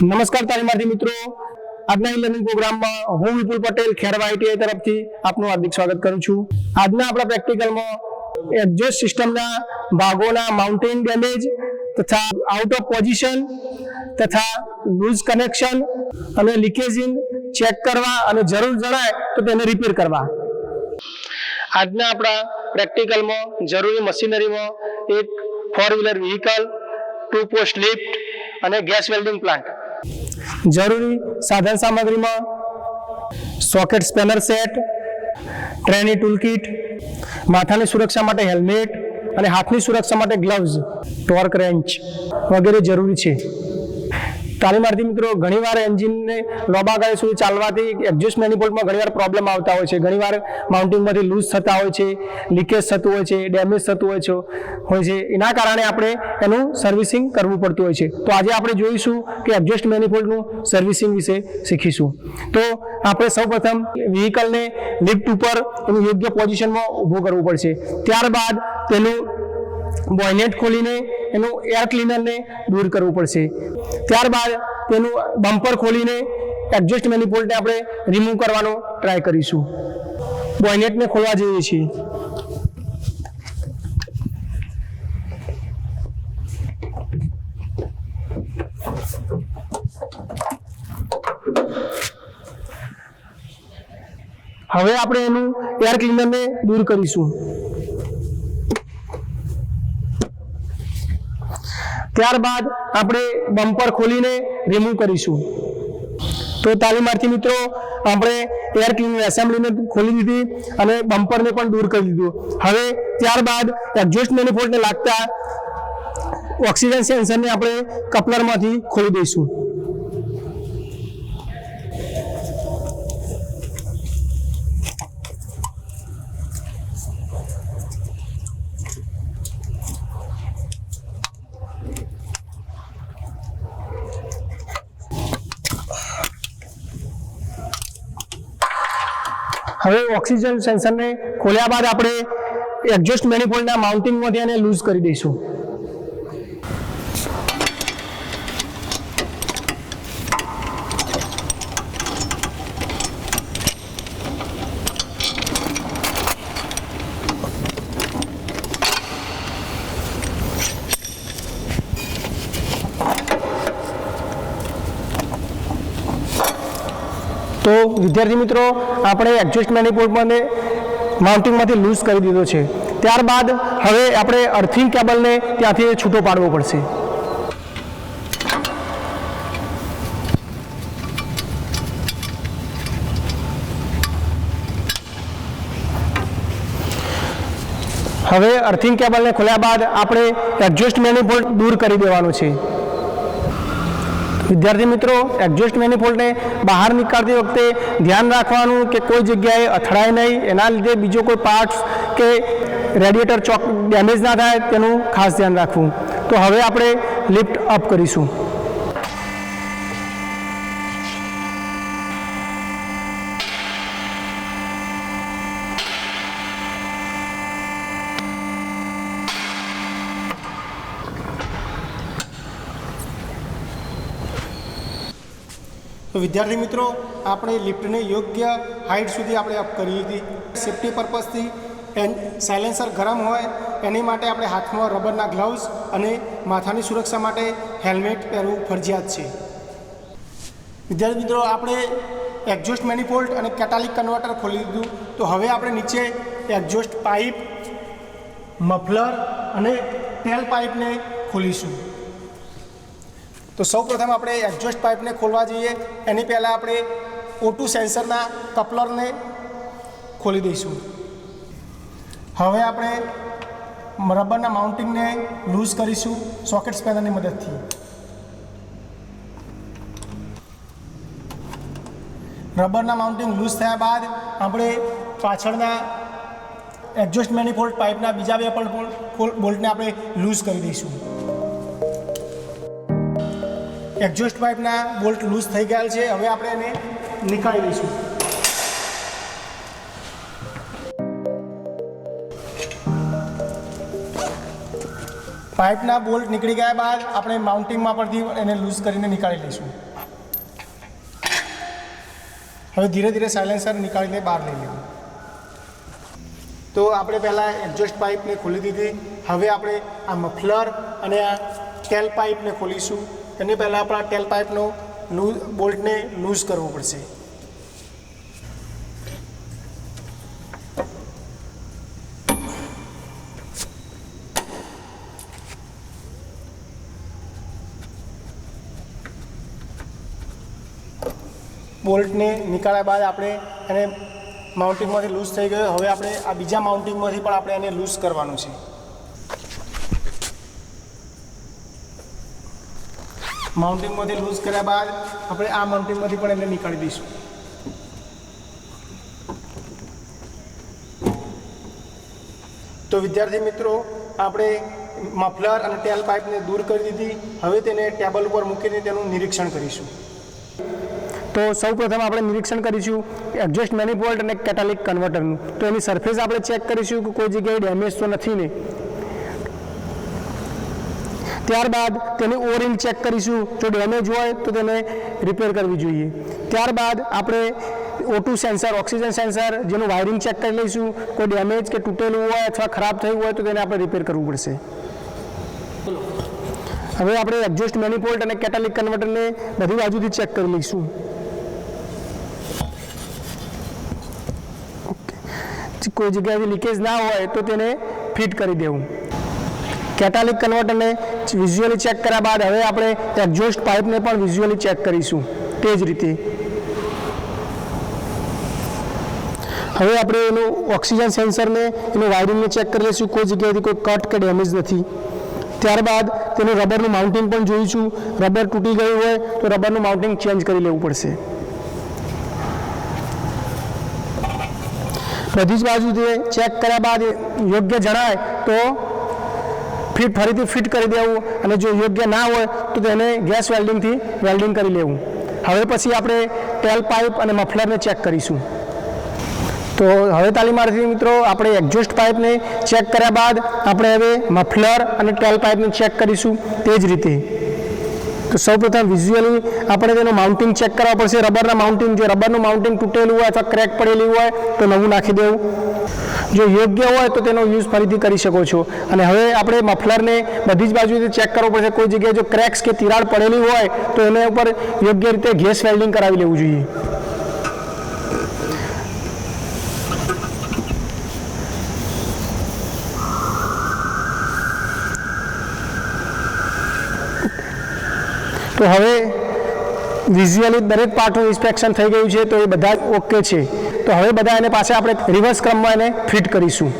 નમસ્કાર તાલીમાર્થી મિત્રો. આજના ઈ લર્નિંગ પ્રોગ્રામમાં હું વિપુલ પટેલ, ખેરવા આઈટીઆઈ તરફથી આપનું હાર્દિક સ્વાગત કરું છું. આજના આપણા પ્રેક્ટિકલમાં એડજસ્ટ સિસ્ટમના ભાગોના માઉન્ટેન ડેમેજ તથા આઉટ ઓફ પોઝિશન તથા લૂઝ કનેક્શન અને લીકેજિંગ ચેક કરવા અને જરૂર જણાય તો તેને રિપેર કરવા. આજના આપણા પ્રેક્ટિકલમાં જરૂરી મશીનરીમાં એક four wheeler vehicle two post lift અને ગેસ વેલ્ડિંગ પ્લાન્ટ જરૂરી સાધન સામગ્રીમાં socket spanner set, trainee toolkit, માથાની સુરક્ષા માટે હેલ્મેટ અને હાથની સુરક્ષા માટે ગ્લવ્સ ટોર્ક રેન્ચ વગેરે જરૂરી છે. તાલીમાર્થી મિત્રો, ઘણીવાર એન્જિનને લોબા ગાડી સુધી ચાલવાથી એક્ઝોસ્ટ મેનિફોલ્ડમાં ઘણીવાર પ્રોબ્લેમ આવતા હોય છે. ઘણીવાર માઉન્ટિંગમાંથી લૂઝ થતા હોય છે લીકેજ થતું હોય છે ડેમેજ થતું હોય છે હોય છે. એના કારણે આપણે એનું સર્વિસિંગ કરવું પડતું હોય છે. તો આજે આપણે જોઈશું કે એક્ઝોસ્ટ મેનિફોલ્ડનું સર્વિસિંગ વિશે શીખીશું. તો આપણે સૌપ્રથમ વ્હીકલને લિફ્ટ ઉપર એનું યોગ્ય પોઝિશનમાં ઊભું કરવું પડશે. ત્યારબાદ તેનું બોયનેટ ખોલીને એનું એર ક્લીનરને દૂર કરવું પડશે. ત્યારબાદ તેનું બમ્પર ખોલીને એડજસ્ટ મેનિફોલ્ડને આપણે રિમૂવ કરવાનો ટ્રાય કરીશું. બોયનેટને ખોલવા જઈએ છીએ. હવે આપણે એનું એર ક્લીનરને દૂર કરીશું. ત્યારબાદ આપણે બમ્પર ખોલીને રિમૂવ કરીશું. તો તાલીમાર્થી મિત્રો, આપણે એર ક્લીનર એસેમ્બલીને ખોલી દીધી અને બમ્પરને પણ દૂર કરી દીધું. હવે ત્યારબાદ એક્ઝોસ્ટ મેનિફોલ્ડને લાગતા ઓક્સિજન સેન્સરને આપણે કપલરમાંથી ખોલી દઈશું. હવે ઓક્સિજન સેન્સરને ખોલ્યા બાદ આપણે એક્ઝોસ્ટ મેનિફોલ્ડના માઉન્ટિંગમાંથી એને લૂઝ કરી દઈશું. વિદ્યાર્થી મિત્રો, આપણે એડજસ્ટ મેનિપોર્ટમાંને માઉન્ટિંગમાંથી લૂઝ કરી દીધો છે. ત્યારબાદ હવે આપણે અર્થિંગ કેબલને ત્યાંથી છૂટો પાડવો પડશે. હવે અર્થિંગ કેબલને ખોલ્યા બાદ આપણે એડજસ્ટ મેનિપોર્ટ દૂર કરી દેવાનું છે. વિદ્યાર્થી મિત્રો એક્ઝોસ્ટ મેનિફોલ્ડને બહાર નીકળતી વખતે ધ્યાન રાખવાનું કે કોઈ જગ્યાએ અથડાય નહીં, એના લીધે બીજો કોઈ પાર્ટ્સ કે રેડિએટર ચોક ડેમેજ ના થાય, તેનું ખાસ ધ્યાન રાખવું. તો હવે આપણે લિફ્ટ અપ કરીશું. તો વિદ્યાર્થી મિત્રો, આપણે લિફ્ટને યોગ્ય હાઇટ સુધી આપણે અપ કરી લીધી સેફ્ટી પર્પઝથી એન સાયલેન્સર ગરમ હોય, એની માટે આપણે હાથમાં રબરના ગ્લવ્સ અને માથાની સુરક્ષા માટે હેલ્મેટ પહેરવું ફરજિયાત છે. વિદ્યાર્થી મિત્રો, આપણે એક્ઝોસ્ટ મેનિફોલ્ટ અને કેટાલિક કન્વર્ટર ખોલી દીધું. તો હવે આપણે નીચે એક્ઝોસ્ટ પાઇપ મફલર અને ટેલ પાઇપને ખોલીશું. તો સૌપ્રથમ આપણે એક્ઝોસ્ટ પાઇપને ખોલવા જઈએ. એની પહેલાં આપણે ઓટુ સેન્સરના કપલરને ખોલી દઈશું. હવે આપણે રબરના માઉન્ટિંગને લૂઝ કરીશું સોકેટ સ્પેનરની મદદથી. રબરના માઉન્ટિંગ લૂઝ થયા બાદ આપણે પાછળના એક્ઝોસ્ટ મેનિફોલ્ડ પાઇપના બીજા બે પણ બોલ્ટને આપણે લૂઝ કરી દઈશું. એક્ઝોસ્ટ પાઇપના બોલ્ટ લૂઝ થઈ ગયા છે. હવે આપણે એને નીકાળી દઈશું પાઇપના બોલ્ટ નીકળી ગયા બાદ આપણે માઉન્ટિંગમાં પરથી એને લૂઝ કરીને નીકાળી લઈશું. હવે ધીરે ધીરે સાયલેન્સર નીકાળીને બહાર લઈ લીધું તો આપણે પહેલાં એડજસ્ટ પાઇપને ખોલી દીધી. હવે આપણે આ મફલર અને આ ટેલ પાઇપને ખોલીશું. એની પહેલાં આપણા ટેલ પાઇપનો લૂઝ બોલ્ટને લૂઝ કરવો પડશે. બોલ્ટને નીકાળ્યા બાદ આપણે એને માઉન્ટિંગમાંથી લૂઝ થઈ ગયો. હવે આપણે આ બીજા માઉન્ટિંગમાંથી પણ આપણે એને લૂઝ કરવાનું છે. માઉન્ટિંગમાંથી લૂઝ કર્યા બાદ આપણે આ માઉન્ટિંગમાંથી પણ એને નીકાળી દઈશું. તો વિદ્યાર્થી મિત્રો, આપણે મફલર અને ટેલ પાઇપને દૂર કરી દીધી. હવે તેને ટેબલ ઉપર મૂકીને તેનું નિરીક્ષણ કરીશું. તો સૌ પ્રથમ આપણે નિરીક્ષણ કરીશું એડજસ્ટ મેનિફોલ્ડ અને કેટાલિક કન્વર્ટરનું તો એની સરફેસ આપણે ચેક કરીશું કે કોઈ જગ્યાએ ડેમેજ તો નથી ને? ત્યારબાદ તેની ઓરિંગ ચેક કરીશું. જો ડેમેજ હોય તો તેને રિપેર કરવી જોઈએ. ત્યારબાદ આપણે O two sensor oxygen sensor જેનું વાયરિંગ ચેક કરી લઈશું. કોઈ ડેમેજ કે તૂટેલું હોય અથવા ખરાબ થયું હોય તો તેને આપણે રિપેર કરવું પડશે. હવે આપણે એડજસ્ટ મેનિફોલ્ડ અને કેટાલિક કન્વર્ટરને બધી બાજુથી ચેક કરી લઈશું. કોઈ જગ્યાએથી લીકેજ ના હોય તો તેને ફિટ કરી દેવું. કેટાલિક કન્વર્ટરને વિઝ્યુઅલી ચેક કર્યા બાદ હવે આપણે એક્ઝોસ્ટ પાઇપને પણ વિઝ્યુઅલી ચેક કરીશું. તે જ રીતે. હવે આપણે એનું ઓક્સિજન સેન્સરને એનું વાયરિંગને ચેક કરી લઈશું. કોઈ જગ્યાએથી કોઈ કટ કે ડેમેજ નથી. ત્યારબાદ તેનું રબરનું માઉન્ટિંગ પણ જોઈશું. રબર તૂટી ગયું હોય તો રબરનું માઉન્ટિંગ ચેન્જ કરી લેવું પડશે. બધી જ બાજુથી ચેક કર્યા બાદ યોગ્ય જણાય તો ફિટ, ફરીથી ફિટ કરી દેવું અને જો યોગ્ય ના હોય તો તેને ગેસ વેલ્ડિંગથી વેલ્ડિંગ કરી લેવું. હવે પછી આપણે ટેલ પાઇપ અને મફલરને ચેક કરીશું. તો હવે તાલીમાર્થી મિત્રો, આપણે એક્ઝોસ્ટ પાઇપને ચેક કર્યા બાદ આપણે હવે મફલર અને ટેલ પાઇપને ચેક કરીશું તે જ રીતે. તો સૌપ્રથમ વિઝ્યુઅલી આપણે તેનું માઉન્ટિંગ ચેક કરવા પડશે. રબરના માઉન્ટિંગ જો રબરનું માઉન્ટિંગ તૂટેલું હોય અથવા ક્રેક પડેલી હોય તો નવું નાખી દેવું. જો યોગ્ય હોય તો તેનો યુઝ ફરીથી કરી શકો છો. અને હવે આપણે મફલરને બધી જ બાજુથી ચેક કરવો પડશે, કોઈ જગ્યાએ જો ક્રેક્સ કે તિરાડ પડેલી હોય, તો એના ઉપર યોગ્ય રીતે ગેસ વેલ્ડિંગ કરાવી લેવું જોઈએ. તો હવે વિઝ્યુઅલી દરેક પાર્ટનું ઇન્સ્પેક્શન થઈ ગયું છે, તો એ બધા ઓકે છે. તો હવે બધા એને પાસે આપણે રિવર્સ ક્રમમાં એને ફિટ કરીશું.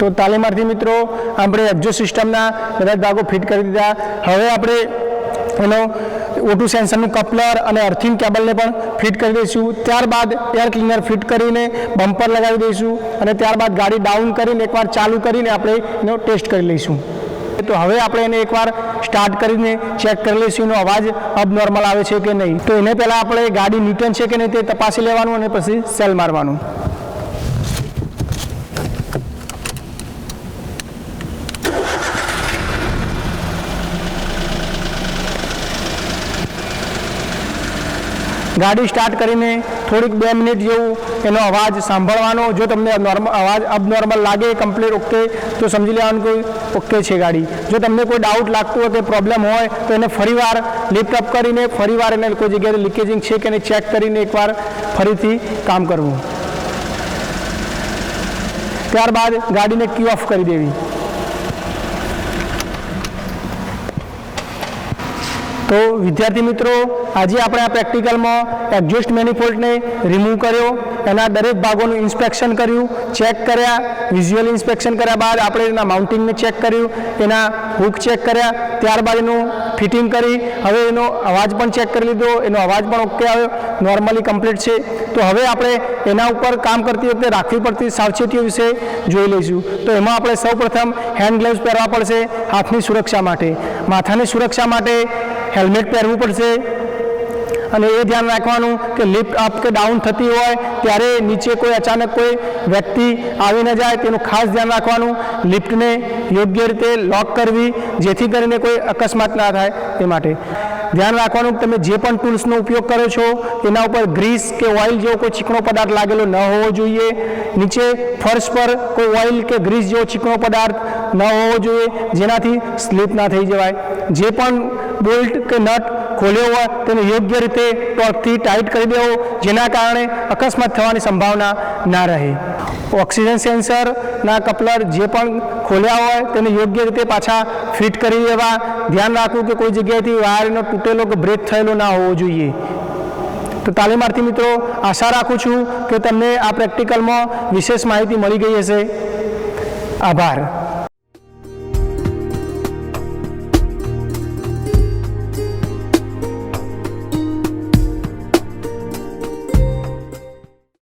તો તાલીમાર્થી મિત્રો, આપણે એક્ઝો સિસ્ટમના બધા ભાગો ફિટ કરી દીધા. હવે આપણે એનો ઓટુ સેન્સરનું કપલર અને અર્થિંગ કેબલને પણ ફિટ કરી દઈશું. ત્યારબાદ એર ક્લીનર ફિટ કરીને બમ્પર લગાવી દઈશું અને ત્યારબાદ ગાડી ડાઉન કરીને એકવાર ચાલુ કરીને આપણે એનો ટેસ્ટ કરી લઈશું. તો હવે આપણે એને એકવાર સ્ટાર્ટ કરીને ચેક કરી લઈશું એનો અવાજ અબ નોર્મલ આવે છે કે નહીં. તો એને પહેલાં આપણે ગાડી ન્યૂટન છે કે નહીં તે તપાસી લેવાનું અને પછી સેલ મારવાનું. ગાડી સ્ટાર્ટ કરીને થોડીક બે મિનિટ જેવું એનો અવાજ સાંભળવાનો. જો તમને નોર્મલ અવાજ અબનોર્મલ લાગે કમ્પ્લીટ ઓકે તો સમજી લેવાનું કોઈ ઓકે છે ગાડી. જો તમને કોઈ ડાઉટ લાગતું હોય કે પ્રોબ્લેમ હોય, તો એને ફરીવાર લિફ્ટ અપ કરીને, ફરીવાર એને કોઈ જગ્યાએ લીકેજિંગ છે કે નહીં ચેક કરીને એકવાર ફરીથી કામ કરવું. ત્યારબાદ ગાડીને ક્યુ ઓફ કરી દેવી. તો વિદ્યાર્થી મિત્રો, આજે આપણે આ પ્રેક્ટિકલમાં એક્ઝોસ્ટ મેનિફોલ્ટને રિમૂવ કર્યો. એના દરેક ભાગોનું ઇન્સ્પેક્શન કર્યું. ચેક કર્યા. વિઝ્યુઅલ ઇન્સ્પેક્શન કર્યા બાદ આપણે એના માઉન્ટિંગને ચેક કર્યું. એના હુક ચેક કર્યા. ત્યારબાદ એનું ફિટિંગ કરી. હવે એનો અવાજ પણ ચેક કરી લીધો. એનો અવાજ પણ ઓકે આવ્યો. નોર્મલી કમ્પ્લીટ છે. તો હવે આપણે એના ઉપર કામ કરતી વખતે રાખવી પડતી સાવચેતીઓ વિશે જોઈ લઈશું. તો એમાં આપણે સૌપ્રથમ હેન્ડ ગ્લેવ્સ પહેરવા પડશે હાથની સુરક્ષા માટે. માથાની સુરક્ષા માટે હેલ્મેટ પહેરવું પડશે. અને એ ધ્યાન રાખવાનું કે લિફ્ટ અપ કે ડાઉન થતી હોય, ત્યારે નીચે કોઈ અચાનક કોઈ વ્યક્તિ આવી ન જાય, તેનું ખાસ ધ્યાન રાખવાનું. લિફ્ટને યોગ્ય રીતે લોક કરવી, જેથી કરીને કોઈ અકસ્માત ના થાય તે માટે. ધ્યાન રાખવાનું તમે જે પણ ટૂલ્સનો ઉપયોગ કરો છો તેના ઉપર ગ્રીસ કે ઓઇલ જેવો કોઈ ચીકણો પદાર્થ લાગેલો ન હોવો જોઈએ. નીચે ફર્શ પર કોઈ ઓઇલ કે ગ્રીસ જેવો ચીકણો પદાર્થ ન હોવો જોઈએ, જેનાથી સ્લીપ ના થઈ જવાય. જે પણ બોલ્ટ કે નટ ખોલ્યો હોય, તેને યોગ્ય રીતે ટોર્કથી ટાઈટ કરી દેવો, જેના કારણે અકસ્માત થવાની સંભાવના ના રહે. ઓક્સિજન સેન્સરના કપલર જે પણ ખોલ્યા હોય, તેને યોગ્ય રીતે પાછા ફિટ કરી દેવા. ધ્યાન રાખવું કે કોઈ જગ્યાએથી વાયરનો તૂટેલો કે બ્રેક થયેલો ના હોવો જોઈએ. તો તાલીમાર્થી મિત્રો, આશા રાખું છું કે તમને આ પ્રેક્ટિકલમાં વિશેષ માહિતી મળી ગઈ હશે. આભાર.